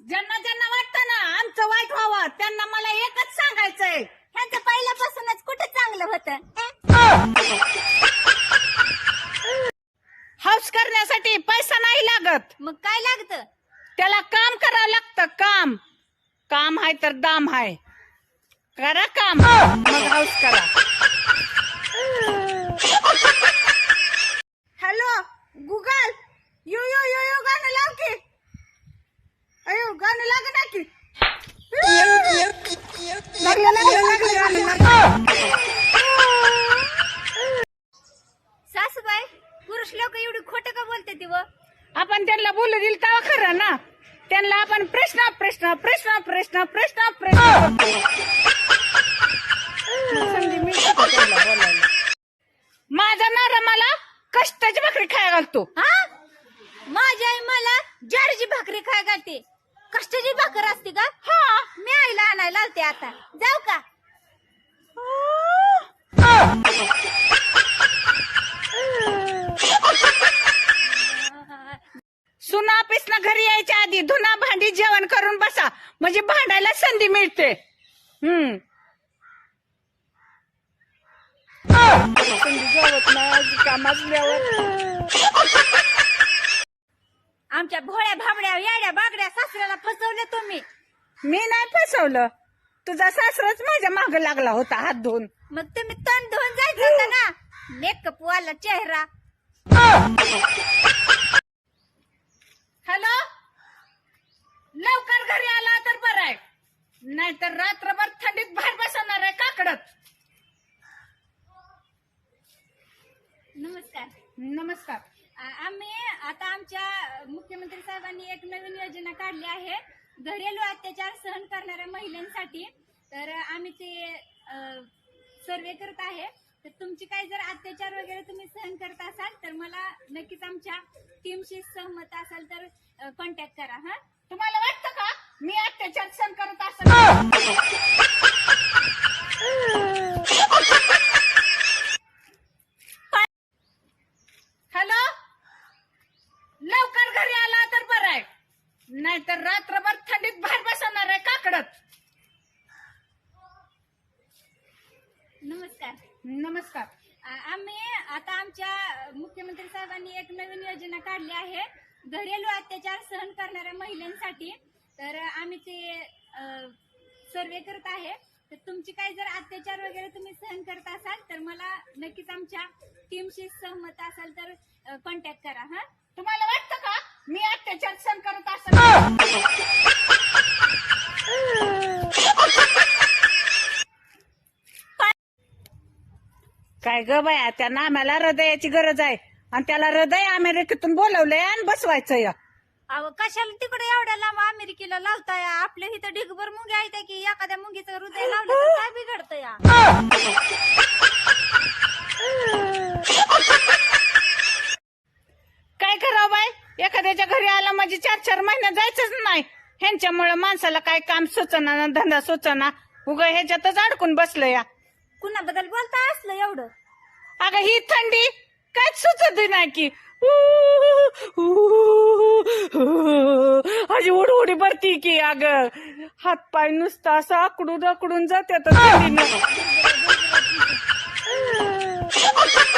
ज्यांना ज्यांना वाटतं ना आमचं वाईट व्हावं त्यांना मला एकच सांगायचंय. ह्यांचं पहिल्यापासूनच कुठं चांगलं होतं? हाऊस करण्यासाठी पैसा नाही लागत. मग काय लागतं? त्याला काम करावं लागतं काम. काम आहे तर दाम आहे करा काम. मग हाऊस करा. आपण त्यांना बोलू दिल तेव्हा खरं ना. त्यांना आपण प्रश्न प्रश्न प्रश्न प्रश्न प्रश्न प्रश्न? माझा नारा मला कष्टाची भाकरी खायला घालतो. हा? माझी आई मला ज्वारीची भाकरी खाय घालते. कष्टाची भाकर असते का? हा. मी आईला आणायला लावते आता. जाऊ का? ऑफिसला घरी यायच्या आधी धुना भांडी जेवण करून बसा. म्हणजे भांडायला संधी मिळते. हम्म. आमच्या भोळ्या भाबड्या येड्या बागड्या सासऱ्याला फसवले तुम्ही. मी नाही फसवलं. तुझा सासराच माझ्या माग लागला होता हात धुवून. मग तुम्ही तण धुवून जायचं होतं ना? मेकअप वाला चेहरा. हॅलो? लवकर घरी आला तर बरं आहे. नाहीतर रात्रभर थंडीत बाहेर बसवणार आहे काकडत नमस्कार. नमस्कार. आम्ही आता आमच्या मुख्यमंत्री साहेबांनी एक नवीन योजना काढली आहे. घरेलू अत्याचार सहन करणाऱ्या महिलांसाठी. तर आम्ही ते सर्वे करत आहे. तर तुमची काही जर अत्याचार वगैरे तुम्ही सहन करत असाल तर मला नक्कीच आमच्या टीमशी सहमत असाल तर कॉन्टॅक्ट करा हा? तुम्हाला वाटतं का? मी अत्याचार सहन करत असेल. हॅलो? लवकर घरी आला तर बरं आहे. नाहीतर रात्रभर थंडीत बाहेर बसणार आहे काकडत नमस्कार. नमस्कार. आम्ही आता आमच्या मुख्यमंत्री साहेबांनी एक नवीन योजना काढली आहे. घरेलू अत्याचार सहन करणाऱ्या महिलांसाठी. तर आम्ही ते सर्वे करत आहे. तर तुमची काही जर अत्याचार वगैरे तुम्ही सहन करत असाल तर मला नक्कीच आमच्या टीमशी सहमत असाल तर कॉन्टॅक्ट करा हा. तुम्हाला वाटतं का? मी अत्याचार सहन करत असं काय ग बाया त्या नाम्याला हृदयाची गरज आहे. आणि त्याला हृदय अमेरिकेतून बोलवलंय आणि बसवायचं या अहो कशाला तिकडे एवढ्या लांब अमेरिकेला लावताय? आपल्या इथं ढिगभर मुंग्या आहेत की एखाद्या मुंगीचं हृदय लावलं तर काय बिघडतं या काय करावं बाय एखाद्याच्या घरी आला म्हणजे चार चार महिने जायचंच नाही. ह्यांच्यामुळे माणसाला काय काम सुचना ना धंदा सुचना. उग ह्याच्यातच अडकून बसलं या. कुणाबद्दल बोलता असलं एवढं? अगं ही थंडी काय सुचत नाही की? अशी उडी उडी भरती की अग हात पाय नुसतं असं आकडून आकडून जाते आता थंडीनं.